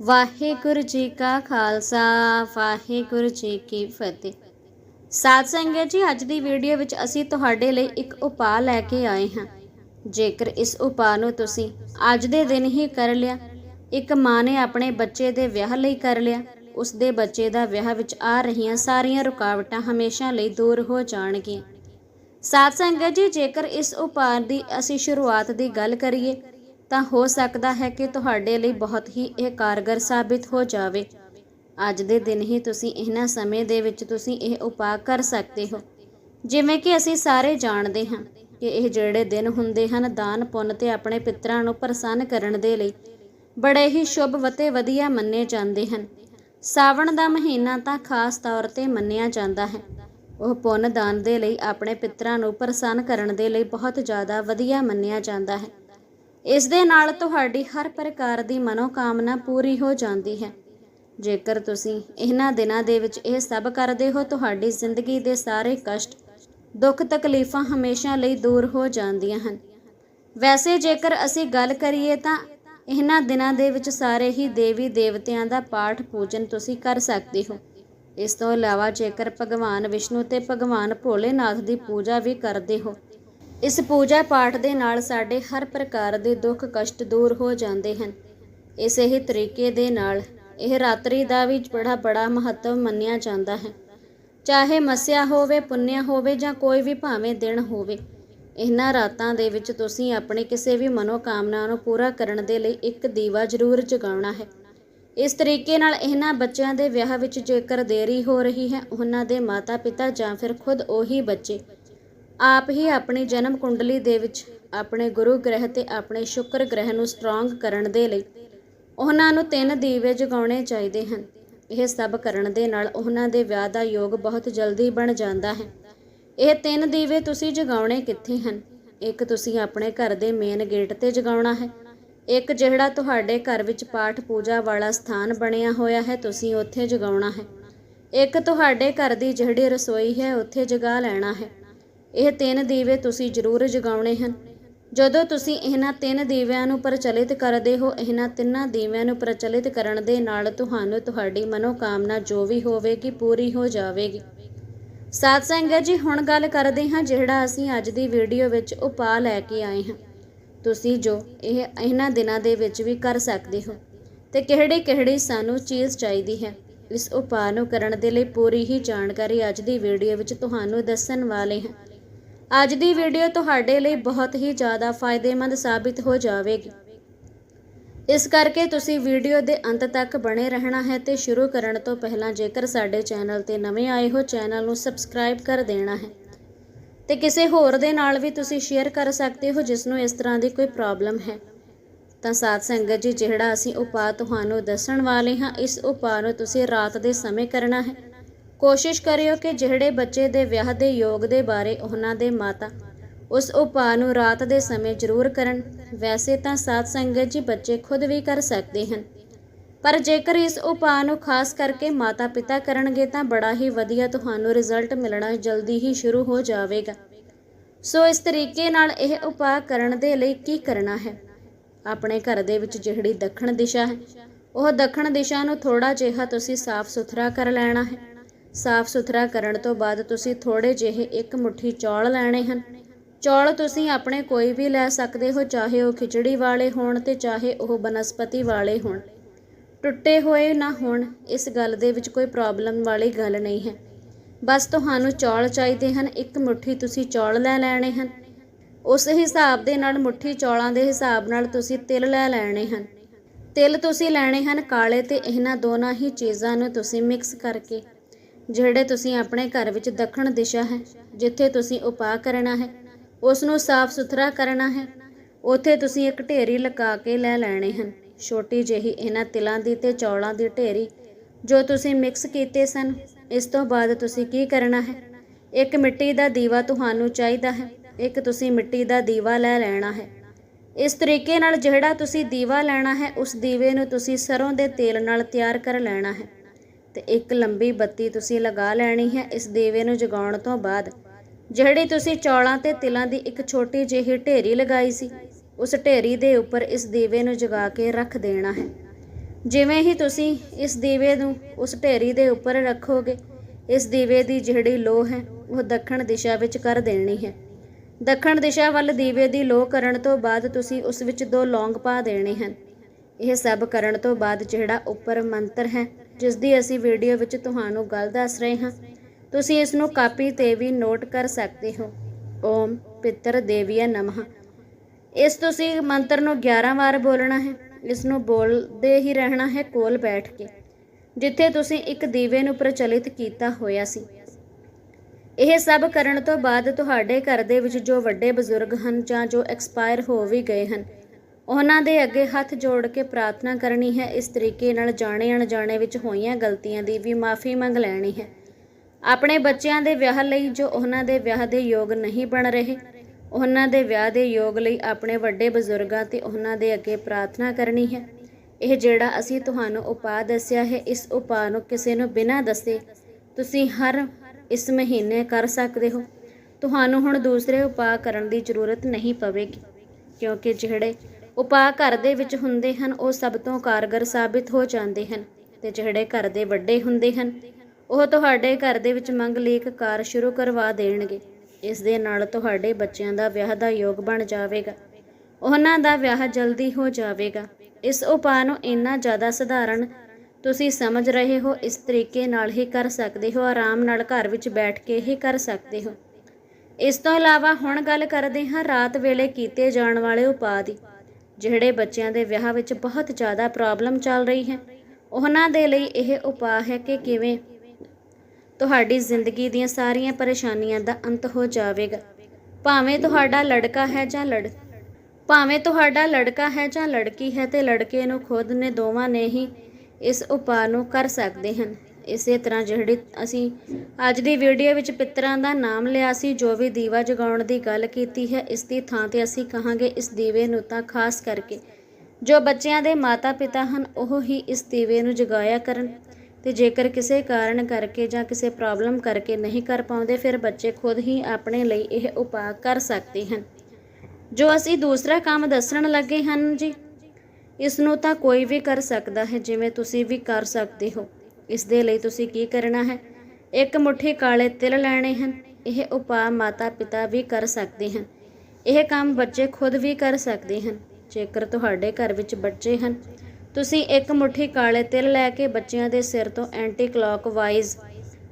ਵਾਹਿਗੁਰੂ ਜੀ ਕਾ ਖਾਲਸਾ, ਵਾਹਿਗੁਰੂ ਜੀ ਕੀ ਫਤਿਹ। ਸਾਧ ਸੰਗਤ ਜੀ, ਅੱਜ ਦੀ ਵੀਡੀਓ ਵਿੱਚ ਅਸੀਂ ਤੁਹਾਡੇ ਲਈ ਇੱਕ ਉਪਾਅ ਲੈ ਕੇ ਆਏ ਹਾਂ। ਜੇਕਰ ਇਸ ਉਪਾਅ ਨੂੰ ਤੁਸੀਂ ਅੱਜ ਦੇ ਦਿਨ ਹੀ ਕਰ ਲਿਆ, ਇੱਕ ਮਾਂ ਨੇ ਆਪਣੇ ਬੱਚੇ ਦੇ ਵਿਆਹ ਲਈ ਕਰ ਲਿਆ, ਉਸ ਦੇ ਬੱਚੇ ਦਾ ਵਿਆਹ ਵਿੱਚ ਆ ਰਹੀਆਂ ਸਾਰੀਆਂ ਰੁਕਾਵਟਾਂ ਹਮੇਸ਼ਾ ਲਈ ਦੂਰ ਹੋ ਜਾਣਗੀਆਂ। ਸਾਧ ਸੰਗਤ ਜੀ, ਜੇਕਰ ਇਸ ਉਪਾਅ ਦੀ ਅਸੀਂ ਸ਼ੁਰੂਆਤ ਦੀ ਗੱਲ ਕਰੀਏ ਤਾਂ ਹੋ ਸਕਦਾ ਹੈ ਕਿ ਤੁਹਾਡੇ ਲਈ ਬਹੁਤ ਹੀ ਇਹ ਕਾਰਗਰ ਸਾਬਿਤ ਹੋ ਜਾਵੇ। ਅੱਜ ਦੇ ਦਿਨ ਹੀ ਤੁਸੀਂ ਇਹਨਾਂ ਸਮੇਂ ਦੇ ਵਿੱਚ ਤੁਸੀਂ ਇਹ ਉਪਾਅ ਕਰ ਸਕਦੇ ਹੋ। ਜਿਵੇਂ ਕਿ ਅਸੀਂ ਸਾਰੇ ਜਾਣਦੇ ਹਾਂ ਕਿ ਇਹ ਜਿਹੜੇ ਦਿਨ ਹੁੰਦੇ ਹਨ, ਦਾਨ ਪੁੰਨ ਤੇ ਆਪਣੇ ਪਿਤਰਾਂ ਨੂੰ ਪ੍ਰਸੰਨ ਕਰਨ ਦੇ ਲਈ ਬੜੇ ਹੀ ਸ਼ੁਭ ਵਤੇ ਵਧੀਆ ਮੰਨੇ ਜਾਂਦੇ ਹਨ। ਸਾਵਣ ਦਾ ਮਹੀਨਾ ਤਾਂ ਖਾਸ ਤੌਰ ਤੇ ਮੰਨਿਆ ਜਾਂਦਾ ਹੈ। ਉਹ ਪੁੰਨ ਦਾਨ ਦੇ ਲਈ ਆਪਣੇ ਪਿਤਰਾਂ ਨੂੰ ਪ੍ਰਸੰਨ ਕਰਨ ਦੇ ਲਈ ਬਹੁਤ ਜ਼ਿਆਦਾ ਵਧੀਆ ਮੰਨਿਆ ਜਾਂਦਾ ਹੈ। ਇਸ ਦੇ ਨਾਲ ਤੁਹਾਡੀ ਹਰ ਪ੍ਰਕਾਰ ਦੀ ਮਨੋਕਾਮਨਾ ਪੂਰੀ ਹੋ ਜਾਂਦੀ ਹੈ। ਜੇਕਰ ਤੁਸੀਂ ਇਹਨਾਂ ਦਿਨਾਂ ਦੇ ਵਿੱਚ ਇਹ ਸਭ ਕਰਦੇ ਹੋ, ਤੁਹਾਡੀ ਜ਼ਿੰਦਗੀ ਦੇ ਸਾਰੇ ਕਸ਼ਟ, ਦੁੱਖ, ਤਕਲੀਫਾਂ ਹਮੇਸ਼ਾ ਲਈ ਦੂਰ ਹੋ ਜਾਂਦੀਆਂ ਹਨ। ਵੈਸੇ ਜੇਕਰ ਅਸੀਂ ਗੱਲ ਕਰੀਏ ਤਾਂ ਇਹਨਾਂ ਦਿਨਾਂ ਦੇ ਵਿੱਚ ਸਾਰੇ ਹੀ ਦੇਵੀ ਦੇਵਤਿਆਂ ਦਾ ਪਾਠ ਪੂਜਨ ਤੁਸੀਂ ਕਰ ਸਕਦੇ ਹੋ। ਇਸ ਤੋਂ ਇਲਾਵਾ ਜੇਕਰ ਭਗਵਾਨ ਵਿਸ਼ਨੂੰ ਤੇ ਭਗਵਾਨ ਭੋਲੇਨਾਥ ਦੀ ਪੂਜਾ ਵੀ ਕਰਦੇ ਹੋ ਇਸ ਪੂਜਾ ਪਾਠ ਦੇ ਨਾਲ ਸਾਡੇ ਹਰ ਪ੍ਰਕਾਰ ਦੇ ਦੁੱਖ ਕਸ਼ਟ ਦੂਰ ਹੋ ਜਾਂਦੇ ਹਨ। ਇਸੇ ਹੀ ਤਰੀਕੇ ਦੇ ਨਾਲ ਇਹ ਰਾਤਰੀ ਦਾ ਵੀ ਬੜਾ ਬੜਾ ਮਹੱਤਵ ਮੰਨਿਆ ਜਾਂਦਾ ਹੈ। ਚਾਹੇ ਮਸਿਆ ਹੋਵੇ, ਪੁੰਨਿਆ ਹੋਵੇ ਜਾਂ ਕੋਈ ਵੀ ਭਾਵੇਂ ਦਿਨ ਹੋਵੇ, ਇਹਨਾਂ ਰਾਤਾਂ ਦੇ ਵਿੱਚ ਤੁਸੀਂ ਆਪਣੀ ਕਿਸੇ ਵੀ ਮਨੋਕਾਮਨਾ ਨੂੰ ਪੂਰਾ ਕਰਨ ਦੇ ਲਈ ਇੱਕ ਦੀਵਾ ਜ਼ਰੂਰ ਜਗਾਉਣਾ ਹੈ। ਇਸ ਤਰੀਕੇ ਨਾਲ ਇਹਨਾਂ ਬੱਚਿਆਂ ਦੇ ਵਿਆਹ ਵਿੱਚ ਜੇਕਰ ਦੇਰੀ ਹੋ ਰਹੀ ਹੈ, ਉਹਨਾਂ ਦੇ ਮਾਤਾ-ਪਿਤਾ ਜਾਂ ਫਿਰ ਖੁਦ ਉਹੀ ਬੱਚੇ ਆਪ ਹੀ ਆਪਣੀ ਜਨਮ ਕੁੰਡਲੀ ਦੇ ਵਿੱਚ ਆਪਣੇ ਗੁਰੂ ਗ੍ਰਹਿ ਤੇ ਆਪਣੇ ਸ਼ੁਕਰ ਗ੍ਰਹਿ ਨੂੰ ਸਟਰੋਂਗ ਕਰਨ ਦੇ ਲਈ ਉਹਨਾਂ ਨੂੰ ਤਿੰਨ ਦੀਵੇ ਜਗਾਉਣੇ ਚਾਹੀਦੇ ਹਨ। ਇਹ ਸਭ ਕਰਨ ਦੇ ਨਾਲ ਉਹਨਾਂ ਦੇ ਵਿਆਹ ਦਾ ਯੋਗ ਬਹੁਤ ਜਲਦੀ ਬਣ ਜਾਂਦਾ ਹੈ। ਇਹ ਤਿੰਨ ਦੀਵੇ ਤੁਸੀਂ ਜਗਾਉਣੇ ਕਿੱਥੇ ਹਨ? ਇੱਕ ਤੁਸੀਂ ਆਪਣੇ ਘਰ ਦੇ ਮੇਨ ਗੇਟ ਤੇ ਜਗਾਉਣਾ ਹੈ। ਇੱਕ ਜਿਹੜਾ ਤੁਹਾਡੇ ਘਰ ਵਿੱਚ ਪਾਠ ਪੂਜਾ ਵਾਲਾ ਸਥਾਨ ਬਣਿਆ ਹੋਇਆ ਹੈ, ਤੁਸੀਂ ਉੱਥੇ ਜਗਾਉਣਾ ਹੈ। ਇੱਕ ਤੁਹਾਡੇ ਘਰ ਦੀ ਜਿਹੜੀ ਰਸੋਈ ਹੈ, ਉੱਥੇ ਜਗਾ ਲੈਣਾ ਹੈ। ਇਹ ਤਿੰਨ ਦੀਵੇ ਤੁਸੀਂ ਜ਼ਰੂਰ ਜਗਾਉਣੇ ਹਨ। ਜਦੋਂ ਤੁਸੀਂ ਇਹਨਾਂ ਤਿੰਨ ਦੀਵਿਆਂ ਨੂੰ ਪ੍ਰਚਲਿਤ ਕਰਦੇ ਹੋ, ਇਹਨਾਂ ਤਿੰਨਾਂ ਦੀਵਿਆਂ ਨੂੰ ਪ੍ਰਚਲਿਤ ਕਰਨ ਦੇ ਨਾਲ ਤੁਹਾਨੂੰ ਤੁਹਾਡੀ ਮਨੋਕਾਮਨਾ ਜੋ ਵੀ ਹੋਵੇਗੀ, ਪੂਰੀ ਹੋ ਜਾਵੇਗੀ। ਸਾਧ ਸੰਗਤ ਜੀ, ਹੁਣ ਗੱਲ ਕਰਦੇ ਹਾਂ ਜਿਹੜਾ ਅਸੀਂ ਅੱਜ ਦੀ ਵੀਡੀਓ ਵਿੱਚ ਉਪਾਅ ਲੈ ਕੇ ਆਏ ਹਾਂ। ਤੁਸੀਂ ਜੋ ਇਹ ਇਹਨਾਂ ਦਿਨਾਂ ਦੇ ਵਿੱਚ ਵੀ ਕਰ ਸਕਦੇ ਹੋ ਤੇ ਕਿਹੜੀ ਕਿਹੜੀ ਸਾਨੂੰ ਚੀਜ਼ ਚਾਹੀਦੀ ਹੈ, ਇਸ ਉਪਾਅ ਨੂੰ ਕਰਨ ਦੇ ਲਈ ਪੂਰੀ ਹੀ ਜਾਣਕਾਰੀ ਅੱਜ ਦੀ ਵੀਡੀਓ ਵਿੱਚ ਤੁਹਾਨੂੰ ਦੱਸਣ ਵਾਲੇ ਹਾਂ। ਅੱਜ ਦੀ ਵੀਡੀਓ ਤੁਹਾਡੇ ਲਈ ਬਹੁਤ ਹੀ ਜ਼ਿਆਦਾ ਫਾਇਦੇਮੰਦ ਸਾਬਿਤ ਹੋ ਜਾਵੇਗੀ। ਇਸ ਕਰਕੇ ਤੁਸੀਂ ਵੀਡੀਓ ਦੇ ਅੰਤ ਤੱਕ ਬਣੇ ਰਹਿਣਾ ਹੈ ਤੇ ਸ਼ੁਰੂ ਕਰਨ ਤੋਂ ਪਹਿਲਾਂ ਜੇਕਰ ਸਾਡੇ ਚੈਨਲ ਤੇ ਨਵੇਂ ਆਏ ਹੋ, ਚੈਨਲ ਨੂੰ ਸਬਸਕ੍ਰਾਈਬ ਕਰ ਦੇਣਾ ਹੈ। ਤੇ ਕਿਸੇ ਹੋਰ ਦੇ ਨਾਲ ਵੀ ਤੁਸੀਂ ਸ਼ੇਅਰ ਕਰ ਸਕਦੇ ਹੋ, ਜਿਸ ਨੂੰ ਇਸ ਤਰ੍ਹਾਂ ਦੀ ਕੋਈ ਪ੍ਰੋਬਲਮ ਹੈ। ਤਾਂ ਸਾਧ ਸੰਗਤ ਜੀ, ਜਿਹੜਾ ਅਸੀਂ ਉਪਾਅ ਤੁਹਾਨੂੰ ਦੱਸਣ ਵਾਲੇ ਹਾਂ, ਇਸ ਉਪਾਅ ਨੂੰ ਤੁਸੀਂ ਰਾਤ ਦੇ ਸਮੇਂ ਕਰਨਾ ਹੈ। ਕੋਸ਼ਿਸ਼ ਕਰਿਓ ਕਿ ਜਿਹੜੇ ਬੱਚੇ ਦੇ ਵਿਆਹ ਦੇ ਯੋਗ ਦੇ ਬਾਰੇ ਉਹਨਾਂ ਦੇ ਮਾਤਾ ਉਸ ਉਪਾਅ ਨੂੰ ਰਾਤ ਦੇ ਸਮੇਂ ਜ਼ਰੂਰ ਕਰਨ, ਵੈਸੇ ਤਾਂ ਸਾਧ ਸੰਗਤ ਜੀ ਬੱਚੇ ਖੁਦ ਵੀ ਕਰ ਸਕਦੇ ਹਨ। ਪਰ ਜੇਕਰ ਇਸ ਉਪਾਅ ਨੂੰ ਖਾਸ ਕਰਕੇ ਮਾਤਾ ਪਿਤਾ ਕਰਨਗੇ ਤਾਂ ਬੜਾ ਹੀ ਵਧੀਆ ਤੁਹਾਨੂੰ ਰਿਜ਼ਲਟ ਮਿਲਣਾ ਜਲਦੀ ਹੀ ਸ਼ੁਰੂ ਹੋ ਜਾਵੇਗਾ। ਸੋ ਇਸ ਤਰੀਕੇ ਨਾਲ ਇਹ ਉਪਾਅ ਕਰਨ ਦੇ ਲਈ ਕੀ ਕਰਨਾ ਹੈ? ਆਪਣੇ ਘਰ ਦੇ ਵਿੱਚ ਜਿਹੜੀ ਦੱਖਣ ਦਿਸ਼ਾ ਹੈ, ਉਹ ਦੱਖਣ ਦਿਸ਼ਾ ਨੂੰ ਥੋੜਾ ਜਿਹਾ ਤੁਸੀਂ ਸਾਫ਼ ਸੁਥਰਾ ਕਰ ਲੈਣਾ ਹੈ। ਸਾਫ਼ ਸੁਥਰਾ ਕਰਨ ਤੋਂ ਬਾਅਦ ਤੁਸੀਂ ਥੋੜੇ ਜਿਹੇ ਇੱਕ ਮੁਠੀ ਚੌਲ ਲੈਣੇ ਹਨ। ਚੌਲ ਤੁਸੀਂ ਆਪਣੇ ਕੋਈ ਵੀ ਲੈ ਸਕਦੇ ਹੋ, ਚਾਹੇ ਉਹ ਖਿਚੜੀ ਵਾਲੇ ਹੋਣ ਤੇ ਚਾਹੇ ਉਹ ਬਨਸਪਤੀ ਵਾਲੇ ਹੋਣ। ਟੁੱਟੇ ਹੋਏ ਨਾ ਹੋਣ, ਇਸ ਗੱਲ ਦੇ ਵਿੱਚ ਕੋਈ ਪ੍ਰੋਬਲਮ ਵਾਲੀ ਗੱਲ ਨਹੀਂ ਹੈ। ਬਸ ਤੁਹਾਨੂੰ ਚੌਲ ਚਾਹੀਦੇ ਹਨ, ਇੱਕ ਮੁਠੀ ਤੁਸੀਂ ਚੌਲ ਲੈ ਲੈਣੇ ਹਨ। ਉਸ ਹਿਸਾਬ ਦੇ ਨਾਲ ਮੁਠੀ ਚੌਲਾਂ ਦੇ ਹਿਸਾਬ ਨਾਲ ਤੁਸੀਂ ਤਿਲ ਲੈ ਲੈਣੇ ਹਨ। ਤਿਲ ਤੁਸੀਂ ਲੈਣੇ ਹਨ ਕਾਲੇ ਤੇ ਇਹਨਾਂ ਦੋਨਾਂ ਹੀ ਚੀਜ਼ਾਂ ਨੂੰ ਤੁਸੀਂ ਮਿਕਸ ਕਰਕੇ। ਜਿਹੜੇ ਤੁਸੀਂ ਆਪਣੇ ਘਰ ਵਿੱਚ ਦੱਖਣ ਦਿਸ਼ਾ ਹੈ, ਜਿੱਥੇ ਤੁਸੀਂ ਉਪਾਅ ਕਰਨਾ ਹੈ ਉਸ ਨੂੰ ਸਾਫ਼ ਸੁਥਰਾ ਕਰਨਾ ਹੈ, ਉੱਥੇ ਤੁਸੀਂ ਇੱਕ ਢੇਰੀ ਲਗਾ ਕੇ ਲੈ ਲੈਣੇ ਹਨ। ਛੋਟੀ ਜਿਹੀ ਇਹਨਾਂ ਤਿਲਾਂ ਦੀ ਤੇ ਚੌਲਾਂ ਦੀ ਢੇਰੀ ਜੋ ਤੁਸੀਂ ਮਿਕਸ ਕੀਤੇ ਸਨ, ਇਸ ਤੋਂ ਬਾਅਦ ਤੁਸੀਂ ਕੀ ਕਰਨਾ ਹੈ? ਇੱਕ ਮਿੱਟੀ ਦਾ ਦੀਵਾ ਤੁਹਾਨੂੰ ਚਾਹੀਦਾ ਹੈ, ਇੱਕ ਤੁਸੀਂ ਮਿੱਟੀ ਦਾ ਦੀਵਾ ਲੈ ਲੈਣਾ ਹੈ। ਇਸ ਤਰੀਕੇ ਨਾਲ ਜਿਹੜਾ ਤੁਸੀਂ ਦੀਵਾ ਲੈਣਾ ਹੈ, ਉਸ ਦੀਵੇ ਨੂੰ ਤੁਸੀਂ ਸਰੋਂ ਦੇ ਤੇਲ ਨਾਲ ਤਿਆਰ ਕਰ ਲੈਣਾ ਹੈ। ਤੇ ਇੱਕ ਲੰਬੀ ਬੱਤੀ ਤੁਸੀਂ ਲਗਾ ਲੈਣੀ ਹੈ ਇਸ ਦੀਵੇ ਨੂੰ ਜਗਾਉਣ ਤੋਂ ਬਾਅਦ। ਜਿਹੜੀ ਤੁਸੀਂ ਚੌਲਾਂ ਤੇ ਤਿਲਾਂ ਦੀ ਇੱਕ ਛੋਟੀ ਜਿਹੀ ਢੇਰੀ ਲਗਾਈ ਸੀ, ਉਸ ਢੇਰੀ ਦੇ ਉੱਪਰ ਇਸ ਦੀਵੇ ਨੂੰ ਜਗਾ ਕੇ ਰੱਖ ਦੇਣਾ ਹੈ। ਜਿਵੇਂ ਹੀ ਤੁਸੀਂ ਇਸ ਦੀਵੇ ਨੂੰ ਉਸ ਢੇਰੀ ਦੇ ਉੱਪਰ ਰੱਖੋਗੇ, ਇਸ ਦੀਵੇ ਦੀ ਜਿਹੜੀ ਲੋ ਹੈ, ਉਹ ਦੱਖਣ ਦਿਸ਼ਾ ਵਿੱਚ ਕਰ ਦੇਣੀ ਹੈ। ਦੱਖਣ ਦਿਸ਼ਾ ਵੱਲ ਦੀਵੇ ਦੀ ਲੋ ਕਰਨ ਤੋਂ ਬਾਅਦ ਤੁਸੀਂ ਉਸ ਵਿੱਚ ਦੋ ਲੌਂਗ ਪਾ ਦੇਣੇ ਹਨ। ਇਹ ਸਭ ਕਰਨ ਤੋਂ ਬਾਅਦ ਜਿਹੜਾ ਉੱਪਰ ਮੰਤਰ ਹੈ ਜਿਸ ਦੀ ਅਸੀਂ ਵੀਡੀਓ ਵਿੱਚ ਤੁਹਾਨੂੰ ਗੱਲ ਦੱਸ ਰਹੇ ਹਾਂ। ਤੁਸੀਂ ਇਸ ਨੂੰ ਕਾਪੀ ਤੇ ਵੀ ਨੋਟ ਕਰ ਸਕਦੇ ਹੋ। ਓਮ ਪਿੱਤਰ ਦੇਵੀਆ ਨਮః। ਇਸ ਤੁਸੀਂ ਮੰਤਰ ਨੂੰ 11 ਵਾਰ ਬੋਲਣਾ ਹੈ। ਇਸ ਨੂੰ ਬੋਲਦੇ ਹੀ ਰਹਿਣਾ ਹੈ ਕੋਲ ਬੈਠ ਕੇ, ਜਿੱਥੇ ਤੁਸੀਂ ਇੱਕ ਦੀਵੇ ਨੂੰ ਪ੍ਰਚਲਿਤ ਕੀਤਾ ਹੋਇਆ ਸੀ। ਇਹ ਸਭ ਕਰਨ ਤੋਂ ਬਾਅਦ ਤੁਹਾਡੇ ਘਰ ਦੇ ਵਿੱਚ ਜੋ ਵੱਡੇ ਬਜ਼ੁਰਗ ਹਨ ਜਾਂ ਜੋ ਐਕਸਪਾਇਰ ਹੋ ਵੀ ਗਏ ਹਨ ਉਹਨਾਂ ਦੇ ਅੱਗੇ ਹੱਥ ਜੋੜ ਕੇ ਪ੍ਰਾਰਥਨਾ ਕਰਨੀ ਹੈ। ਇਸ ਤਰੀਕੇ ਨਾਲ ਜਾਣੇ ਅਣਜਾਣੇ ਵਿੱਚ ਹੋਈਆਂ ਗਲਤੀਆਂ ਦੀ ਵੀ ਮਾਫੀ ਮੰਗ ਲੈਣੀ ਹੈ। ਆਪਣੇ ਬੱਚਿਆਂ ਦੇ ਵਿਆਹ ਲਈ ਜੋ ਉਹਨਾਂ ਦੇ ਵਿਆਹ ਦੇ ਯੋਗ ਨਹੀਂ ਬਣ ਰਹੇ, ਉਹਨਾਂ ਦੇ ਵਿਆਹ ਦੇ ਯੋਗ ਲਈ ਆਪਣੇ ਵੱਡੇ ਬਜ਼ੁਰਗਾਂ ਤੇ ਉਹਨਾਂ ਦੇ ਅੱਗੇ ਪ੍ਰਾਰਥਨਾ ਕਰਨੀ ਹੈ। ਇਹ ਜਿਹੜਾ ਅਸੀਂ ਤੁਹਾਨੂੰ ਉਪਾਅ ਦੱਸਿਆ ਹੈ, ਇਸ ਉਪਾਅ ਨੂੰ ਕਿਸੇ ਨੂੰ ਬਿਨਾਂ ਦੱਸੇ ਤੁਸੀਂ ਹਰ ਇਸ ਮਹੀਨੇ ਕਰ ਸਕਦੇ ਹੋ। ਤੁਹਾਨੂੰ ਹੁਣ ਦੂਸਰੇ ਉਪਾਅ ਕਰਨ ਦੀ ਜ਼ਰੂਰਤ ਨਹੀਂ ਪਵੇਗੀ, ਕਿਉਂਕਿ ਜਿਹੜੇ ਉਪਾਅ ਘਰ ਦੇ ਵਿੱਚ ਹੁੰਦੇ ਹਨ, ਉਹ ਸਭ ਤੋਂ ਕਾਰਗਰ ਸਾਬਿਤ ਹੋ ਜਾਂਦੇ ਹਨ ਤੇ ਜਿਹੜੇ ਘਰ ਦੇ ਵੱਡੇ ਹੁੰਦੇ ਹਨ, ਉਹ ਤੁਹਾਡੇ ਘਰ ਦੇ ਵਿੱਚ ਮੰਗ ਮੰਗਲੀਕ ਕਾਰ ਸ਼ੁਰੂ ਕਰਵਾ ਦੇਣਗੇ। ਇਸ ਦੇ ਨਾਲ ਤੁਹਾਡੇ ਬੱਚਿਆਂ ਦਾ ਵਿਆਹ ਦਾ ਯੋਗ ਬਣ ਜਾਵੇਗਾ। ਉਹਨਾਂ ਦਾ ਵਿਆਹ ਜਲਦੀ ਹੋ ਜਾਵੇਗਾ। ਇਸ ਉਪਾਅ ਨੂੰ ਇੰਨਾ ਜ਼ਿਆਦਾ ਸਧਾਰਨ ਤੁਸੀਂ ਸਮਝ ਰਹੇ ਹੋ, ਇਸ ਤਰੀਕੇ ਨਾਲ ਹੀ ਕਰ ਸਕਦੇ ਹੋ, ਆਰਾਮ ਨਾਲ ਘਰ ਵਿੱਚ ਬੈਠ ਕੇ ਹੀ ਕਰ ਸਕਦੇ ਹੋ। ਇਸ ਤੋਂ ਇਲਾਵਾ ਹੁਣ ਗੱਲ ਕਰਦੇ ਹਾਂ ਰਾਤ ਵੇਲੇ ਕੀਤੇ ਜਾਣ ਵਾਲੇ ਉਪਾਅ ਦੀ। ਜਿਹੜੇ ਬੱਚਿਆਂ ਦੇ ਵਿਆਹ ਵਿੱਚ ਬਹੁਤ ਜ਼ਿਆਦਾ ਪ੍ਰੋਬਲਮ ਚੱਲ ਰਹੀ ਹੈ। ਉਹਨਾਂ ਦੇ ਲਈ ਇਹ ਉਪਾਅ ਹੈ ਕਿ ਕਿਵੇਂ ਤੁਹਾਡੀ ਜ਼ਿੰਦਗੀ ਦੀਆਂ ਸਾਰੀਆਂ ਪਰੇਸ਼ਾਨੀਆਂ ਦਾ ਅੰਤ ਹੋ ਜਾਵੇਗਾ। ਭਾਵੇਂ ਤੁਹਾਡਾ ਲੜਕਾ ਹੈ ਜਾਂ ਲੜ, ਭਾਵੇਂ ਤੁਹਾਡਾ ਲੜਕਾ ਹੈ ਜਾਂ ਲੜਕੀ ਹੈ ਤੇ ਲੜਕੇ ਨੂੰ ਖੁਦ ਨੇ ਦੋਵਾਂ ਨੇ ਹੀ ਇਸ ਉਪਾਅ ਨੂੰ ਕਰ ਸਕਦੇ ਹਨ। ਇਸੇ ਤਰ੍ਹਾਂ ਜਿਹੜੀ ਅਸੀਂ ਅੱਜ ਦੀ ਵੀਡੀਓ ਵਿੱਚ ਪਿੱਤਰਾਂ ਦਾ ਨਾਮ ਲਿਆ ਸੀ, ਜੋ ਵੀ ਦੀਵਾ ਜਗਾਉਣ ਦੀ ਗੱਲ ਕੀਤੀ ਹੈ, ਇਸ ਦੀ ਥਾਂ ਤੇ ਅਸੀਂ ਕਹਾਂਗੇ ਇਸ ਦੀਵੇ ਨੂੰ ਤਾਂ ਖਾਸ ਕਰਕੇ। ਜੋ ਬੱਚਿਆਂ ਦੇ ਮਾਤਾ-ਪਿਤਾ ਹਨ, ਉਹ ਹੀ ਇਸ ਦੀਵੇ ਨੂੰ ਜਗਾਇਆ ਕਰਨ ਤੇ ਜੇਕਰ ਕਿਸੇ ਕਾਰਨ ਕਰਕੇ ਜਾਂ ਕਿਸੇ ਪ੍ਰੋਬਲਮ ਕਰਕੇ ਨਹੀਂ ਕਰ ਪਾਉਂਦੇ, ਫਿਰ ਬੱਚੇ ਖੁਦ ਹੀ ਆਪਣੇ ਲਈ ਇਹ ਉਪਾਅ ਕਰ ਸਕਦੇ ਹਨ। ਜੋ ਅਸੀਂ ਦੂਸਰਾ ਕੰਮ ਦੱਸਣ ਲੱਗੇ ਹਨ ਜੀ, ਇਸ ਨੂੰ ਤਾਂ ਕੋਈ ਵੀ ਕਰ ਸਕਦਾ ਹੈ, ਜਿਵੇਂ ਤੁਸੀਂ ਵੀ ਕਰ ਸਕਦੇ ਹੋ। ਇਸ ਦੇ ਲਈ ਤੁਸੀਂ ਕੀ ਕਰਨਾ ਹੈ? ਇੱਕ ਮੁਠੀ ਕਾਲੇ ਤਿਲ ਲੈਣੇ ਹਨ। ਇਹ ਉਪਾਅ ਮਾਤਾ ਪਿਤਾ ਵੀ ਕਰ ਸਕਦੇ ਹਨ। ਇਹ ਕੰਮ ਬੱਚੇ ਖੁਦ ਵੀ ਕਰ ਸਕਦੇ ਹਨ। ਜੇਕਰ ਤੁਹਾਡੇ ਘਰ ਵਿੱਚ ਬੱਚੇ ਹਨ, ਤੁਸੀਂ ਇੱਕ ਮੁਠੀ ਕਾਲੇ ਤਿਲ ਲੈ ਕੇ ਬੱਚਿਆਂ ਦੇ ਸਿਰ ਤੋਂ ਐਂਟੀ ਕਲੌਕਵਾਈਜ਼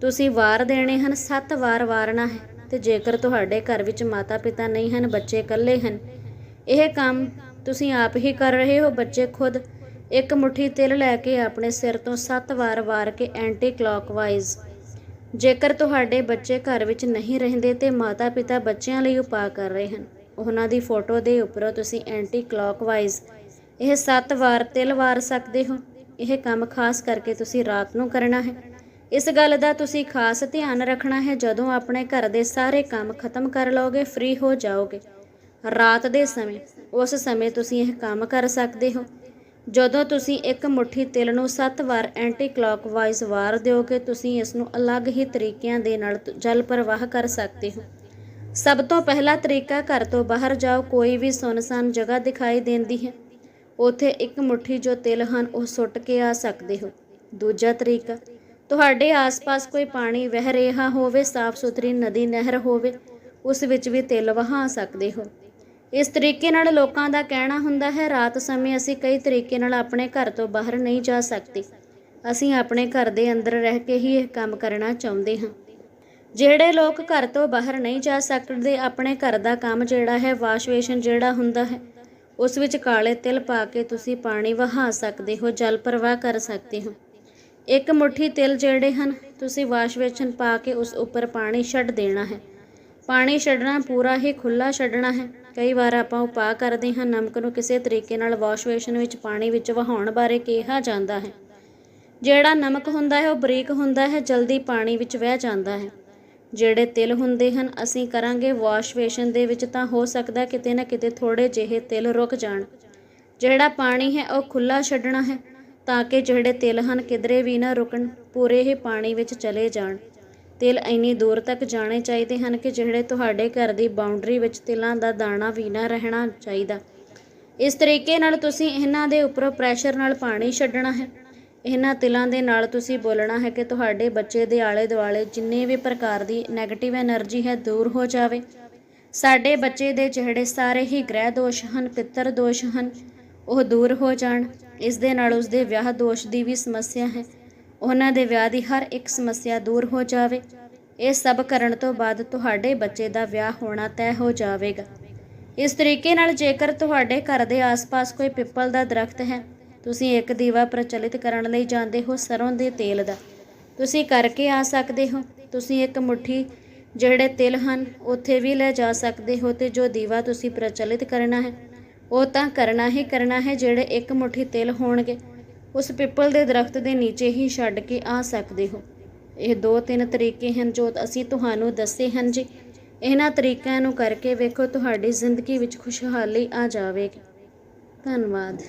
ਤੁਸੀਂ ਵਾਰ ਦੇਣੇ ਹਨ। 7 ਵਾਰ ਵਾਰਨਾ ਹੈ ਤੇ ਜੇਕਰ ਤੁਹਾਡੇ ਘਰ ਵਿੱਚ ਮਾਤਾ ਪਿਤਾ ਨਹੀਂ ਹਨ, ਬੱਚੇ ਇਕੱਲੇ ਹਨ, ਇਹ ਕੰਮ ਤੁਸੀਂ ਆਪ ਹੀ ਕਰ ਰਹੇ ਹੋ। ਬੱਚੇ ਖੁਦ ਇੱਕ ਮੁਠੀ ਤਿਲ ਲੈ ਕੇ ਆਪਣੇ ਸਿਰ ਤੋਂ 7 ਵਾਰ ਵਾਰ ਕੇ ਐਂਟੀ ਕਲੌਕਵਾਈਜ਼ ਜੇਕਰ ਤੁਹਾਡੇ ਬੱਚੇ ਘਰ ਵਿੱਚ ਨਹੀਂ ਰਹਿੰਦੇ ਤੇ ਮਾਤਾ ਪਿਤਾ ਬੱਚਿਆਂ ਲਈ ਉਪਾਅ ਕਰ ਰਹੇ ਹਨ, ਉਹਨਾਂ ਦੀ ਫੋਟੋ ਦੇ ਉੱਪਰੋਂ ਤੁਸੀਂ ਐਂਟੀ ਕਲੌਕਵਾਈਜ਼ ਇਹ 7 ਵਾਰ ਤਿਲ ਵਾਰ ਸਕਦੇ ਹੋ। ਇਹ ਕੰਮ ਖਾਸ ਕਰਕੇ ਤੁਸੀਂ ਰਾਤ ਨੂੰ ਕਰਨਾ ਹੈ। ਇਸ ਗੱਲ ਦਾ ਤੁਸੀਂ ਖਾਸ ਧਿਆਨ ਰੱਖਣਾ ਹੈ, ਜਦੋਂ ਆਪਣੇ ਘਰ ਦੇ ਸਾਰੇ ਕੰਮ ਖਤਮ ਕਰ ਲਓਗੇ ਫ੍ਰੀ ਹੋ ਜਾਓਗੇ। ਰਾਤ ਦੇ ਸਮੇਂ, ਉਸ ਸਮੇਂ ਤੁਸੀਂ ਇਹ ਕੰਮ ਕਰ ਸਕਦੇ ਹੋ। ਜਦੋਂ ਤੁਸੀਂ ਇੱਕ ਮੁਠੀ ਤਿਲ ਨੂੰ 7 ਵਾਰ ਐਂਟੀ ਕਲੌਕਵਾਈਜ਼ ਵਾਰ ਦਿਓਗੇ ਤੁਸੀਂ ਇਸ ਨੂੰ ਅਲੱਗ ਹੀ ਤਰੀਕਿਆਂ ਦੇ ਨਾਲ ਜਲ ਪ੍ਰਵਾਹ ਕਰ ਸਕਦੇ ਹੋ। ਸਭ ਤੋਂ ਪਹਿਲਾ ਤਰੀਕਾ ਘਰ ਤੋਂ ਬਾਹਰ ਜਾਓ, ਕੋਈ ਵੀ ਸੁੰਨਸਾਨ ਜਗ੍ਹਾ ਦਿਖਾਈ ਦਿੰਦੀ ਹੈ। ਉਥੇ ਇੱਕ ਮੁਠੀ ਜੋ ਤਿਲ ਹਨ, ਉਹ ਸੁੱਟ ਕੇ ਆ ਸਕਦੇ ਹੋ। ਦੂਜਾ ਤਰੀਕਾ, ਤੁਹਾਡੇ ਆਸ-ਪਾਸ ਕੋਈ ਪਾਣੀ ਵਹਿ ਰਿਹਾ ਹੋਵੇ ਸਾਫ਼ ਸੁਥਰੀ ਨਦੀ ਨਹਿਰ ਹੋਵੇ, ਉਸ ਵਿੱਚ ਵੀ ਤਿਲ ਵਹਾ ਸਕਦੇ ਹੋ। ਇਸ ਤਰੀਕੇ ਨਾਲ ਲੋਕਾਂ ਦਾ ਕਹਿਣਾ ਹੁੰਦਾ ਹੈ, ਰਾਤ ਸਮੇਂ ਅਸੀਂ ਕਈ ਤਰੀਕੇ ਨਾਲ ਆਪਣੇ ਘਰ ਤੋਂ ਬਾਹਰ ਨਹੀਂ ਜਾ ਸਕਦੇ। ਅਸੀਂ ਆਪਣੇ ਘਰ ਦੇ ਅੰਦਰ ਰਹਿ ਕੇ ਹੀ ਇਹ ਕੰਮ ਕਰਨਾ ਚਾਹੁੰਦੇ ਹਾਂ। ਜਿਹੜੇ ਲੋਕ ਘਰ ਤੋਂ ਬਾਹਰ ਨਹੀਂ ਜਾ ਸਕਦੇ, ਆਪਣੇ ਘਰ ਦਾ ਕੰਮ ਜਿਹੜਾ ਹੈ ਵਾਸ਼ਵੇਸ਼ਨ ਜਿਹੜਾ ਹੁੰਦਾ ਹੈ, ਉਸ ਵਿੱਚ ਕਾਲੇ ਤਿਲ ਪਾ ਕੇ ਤੁਸੀਂ ਪਾਣੀ ਵਹਾ ਸਕਦੇ ਹੋ, ਜਲ ਪ੍ਰਵਾਹ ਕਰ ਸਕਦੇ ਹੋ। ਇੱਕ ਮੁਠੀ ਤਿਲ ਜਿਹੜੇ ਹਨ, ਤੁਸੀਂ ਵਾਸ਼ਵੇਸ਼ਨ ਪਾ ਕੇ ਉਸ ਉੱਪਰ ਪਾਣੀ ਛੱਡ ਦੇਣਾ ਹੈ। ਪਾਣੀ ਛੱਡਣਾ ਪੂਰਾ ਹੀ ਖੁੱਲਾ ਛੱਡਣਾ ਹੈ। ਕਈ ਵਾਰ ਆਪਾਂ ਉਪਾਅ ਕਰਦੇ ਹਾਂ, ਨਮਕ ਨੂੰ ਕਿਸੇ ਤਰੀਕੇ ਨਾਲ ਵਾਸ਼ ਵਾਸ਼ਵੇਸ਼ਨ ਵਿੱਚ ਪਾਣੀ ਵਿੱਚ ਵਹਾਉਣ ਬਾਰੇ ਕਿਹਾ ਜਾਂਦਾ ਹੈ। ਜਿਹੜਾ ਨਮਕ ਹੁੰਦਾ ਹੈ, ਉਹ ਬਰੀਕ ਹੁੰਦਾ ਹੈ, ਜਲਦੀ ਪਾਣੀ ਵਿੱਚ ਵਹਿ ਜਾਂਦਾ ਹੈ। ਜਿਹੜੇ ਤਿਲ ਹੁੰਦੇ ਹਨ, ਅਸੀਂ ਕਰਾਂਗੇ ਵਾਸ਼ਵੇਸ਼ਨ ਦੇ ਵਿੱਚ ਤਾਂ ਹੋ ਸਕਦਾ ਕਿਤੇ ਨਾ ਕਿਤੇ ਥੋੜੇ ਜਿਹੇ ਤਿਲ ਰੁਕ ਜਾਣ। ਜਿਹੜਾ ਪਾਣੀ ਹੈ, ਉਹ ਖੁੱਲਾ ਛੱਡਣਾ ਹੈ ਤਾਂ ਕਿ ਜਿਹੜੇ ਤਿਲ ਹਨ, ਕਿਧਰੇ ਵੀ ਨਾ ਰੁਕਣ, ਪੂਰੇ ਹੀ ਪਾਣੀ ਵਿੱਚ ਚਲੇ ਜਾਣ। ਤਿਲ ਇੰਨੀ ਦੂਰ ਤੱਕ ਜਾਣੇ ਚਾਹੀਦੇ ਹਨ ਕਿ ਜਿਹੜੇ ਤੁਹਾਡੇ ਘਰ ਦੀ ਬਾਉਂਡਰੀ ਵਿੱਚ ਤਿਲਾਂ ਦਾ ਦਾਣਾ ਵੀ ਨਾ ਰਹਿਣਾ ਚਾਹੀਦਾ। ਇਸ ਤਰੀਕੇ ਨਾਲ ਤੁਸੀਂ ਇਹਨਾਂ ਦੇ ਉੱਪਰੋਂ ਪ੍ਰੈਸ਼ਰ ਨਾਲ ਪਾਣੀ ਛੱਡਣਾ ਹੈ। ਇਹਨਾਂ ਤਿਲਾਂ ਦੇ ਨਾਲ ਤੁਸੀਂ ਬੋਲਣਾ ਹੈ ਕਿ ਤੁਹਾਡੇ ਬੱਚੇ ਦੇ ਆਲੇ ਦੁਆਲੇ ਜਿੰਨੇ ਵੀ ਪ੍ਰਕਾਰ ਦੀ ਨੈਗੇਟਿਵ એનર્ਜੀ ਹੈ ਦੂਰ ਹੋ ਜਾਵੇ। ਸਾਡੇ ਬੱਚੇ ਦੇ ਜਿਹੜੇ ਸਾਰੇ ਹੀ ਗ੍ਰਹਿ ਦੋਸ਼ ਹਨ, ਪਿੱਤਰ ਦੋਸ਼ ਹਨ, ਉਹ ਦੂਰ ਹੋ ਜਾਣ। ਇਸ ਦੇ ਨਾਲ ਉਸ ਦੇ ਵਿਆਹ ਦੋਸ਼ ਦੀ ਵੀ ਸਮੱਸਿਆ ਹੈ। ਉਹਨਾਂ ਦੇ ਵਿਆਹ ਦੀ ਹਰ ਇੱਕ ਸਮੱਸਿਆ ਦੂਰ ਹੋ ਜਾਵੇ। ਇਹ ਸਭ ਕਰਨ ਤੋਂ ਬਾਅਦ ਤੁਹਾਡੇ ਬੱਚੇ ਦਾ ਵਿਆਹ ਹੋਣਾ ਤੈਅ ਹੋ ਜਾਵੇਗਾ। ਇਸ ਤਰੀਕੇ ਨਾਲ ਜੇਕਰ ਤੁਹਾਡੇ ਘਰ ਦੇ ਆਸ-ਪਾਸ ਕੋਈ ਪਿੱਪਲ ਦਾ ਦਰਖਤ ਹੈ, ਤੁਸੀਂ ਇੱਕ ਦੀਵਾ ਪ੍ਰਚਲਿਤ ਕਰਨ ਲਈ ਜਾਂਦੇ ਹੋ ਸਰੋਂ ਦੇ ਤੇਲ ਦਾ। ਤੁਸੀਂ ਕਰਕੇ ਆ ਸਕਦੇ ਹੋ। ਤੁਸੀਂ ਇੱਕ ਮੁਠੀ ਜਿਹੜੇ ਤਿਲ ਹਨ, ਉੱਥੇ ਵੀ ਲੈ ਜਾ ਸਕਦੇ ਹੋ ਤੇ ਜੋ ਦੀਵਾ ਤੁਸੀਂ ਪ੍ਰਚਲਿਤ ਕਰਨਾ ਹੈ, ਉਹ ਤਾਂ ਕਰਨਾ ਹੀ ਕਰਨਾ ਹੈ ਜਿਹੜੇ ਇੱਕ ਮੁਠੀ ਤਿਲ ਹੋਣਗੇ। ਉਸ ਪਿੱਪਲ ਦੇ ਦਰਖਤ ਦੇ ਨੀਚੇ ਹੀ ਛੱਡ ਕੇ ਆ ਸਕਦੇ ਹੋ। ਇਹ ਦੋ ਤਿੰਨ ਤਰੀਕੇ ਹਨ ਜੋ ਅਸੀਂ ਤੁਹਾਨੂੰ ਦੱਸੇ ਹਨ ਜੀ। ਇਹਨਾਂ ਤਰੀਕਿਆਂ ਨੂੰ ਕਰਕੇ ਵੇਖੋ, ਤੁਹਾਡੀ ਜ਼ਿੰਦਗੀ ਵਿੱਚ ਖੁਸ਼ਹਾਲੀ ਆ ਜਾਵੇਗੀ। ਧੰਨਵਾਦ।